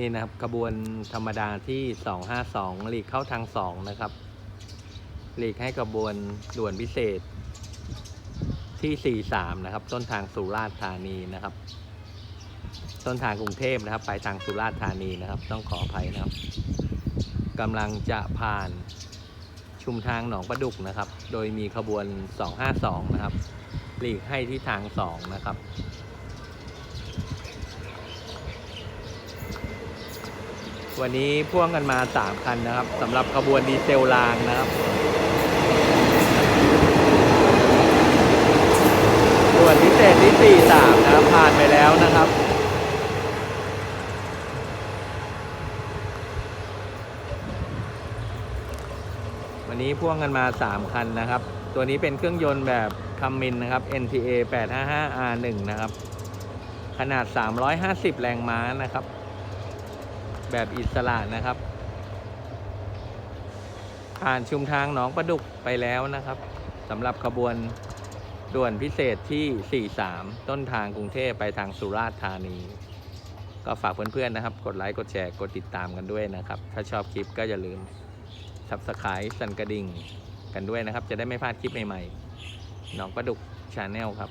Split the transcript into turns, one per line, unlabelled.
นี่นะครับกระบวนธรรมดาที่ 252 หลีกเข้าทาง 2 นะครับ หลีกให้กระบวนด่วนพิเศษที่ 43 นะครับ ต้นทางสุราษฎร์ธานีนะครับ ต้นทางกรุงเทพนะครับ ไปทางสุราษฎร์ธานีนะครับ ต้องขออภัยนะครับกำลังจะผ่านชุมทางหนองประดุกนะครับ โดยมีขบวน 252 นะครับ หลีกให้ที่ทาง 2 นะครับ วันนี้พ่วงกันมา 3 คันนะครับสำหรับขบวนดีเซลรางนะครับส่วนพิเศษที่ 43 นะครับ ผ่านไปแล้วนะครับ วันนี้พ่วงกันมา 3 คันนะครับ ตัวนี้เป็นเครื่องยนต์แบบคัมมินนะครับ NTA 855R1 นะครับ ขนาด 350 แรงม้านะครับ แบบอิสระนะครับ ผ่านชุมทางหนองประดุกไปแล้วนะครับสำหรับขบวนด่วนพิเศษที่ 43 ต้นทางกรุงเทพไปทางสุราษฎร์ธานี ก็ฝากเพื่อนๆนะครับ กดไลค์ กดแชร์ กดติดตามกันด้วยนะครับ ถ้าชอบคลิปก็อย่าลืม subscribe สั่นกระดิ่งกันด้วยนะครับ จะได้ไม่พลาดคลิปใหม่ๆหนองประดุกชาแนลครับ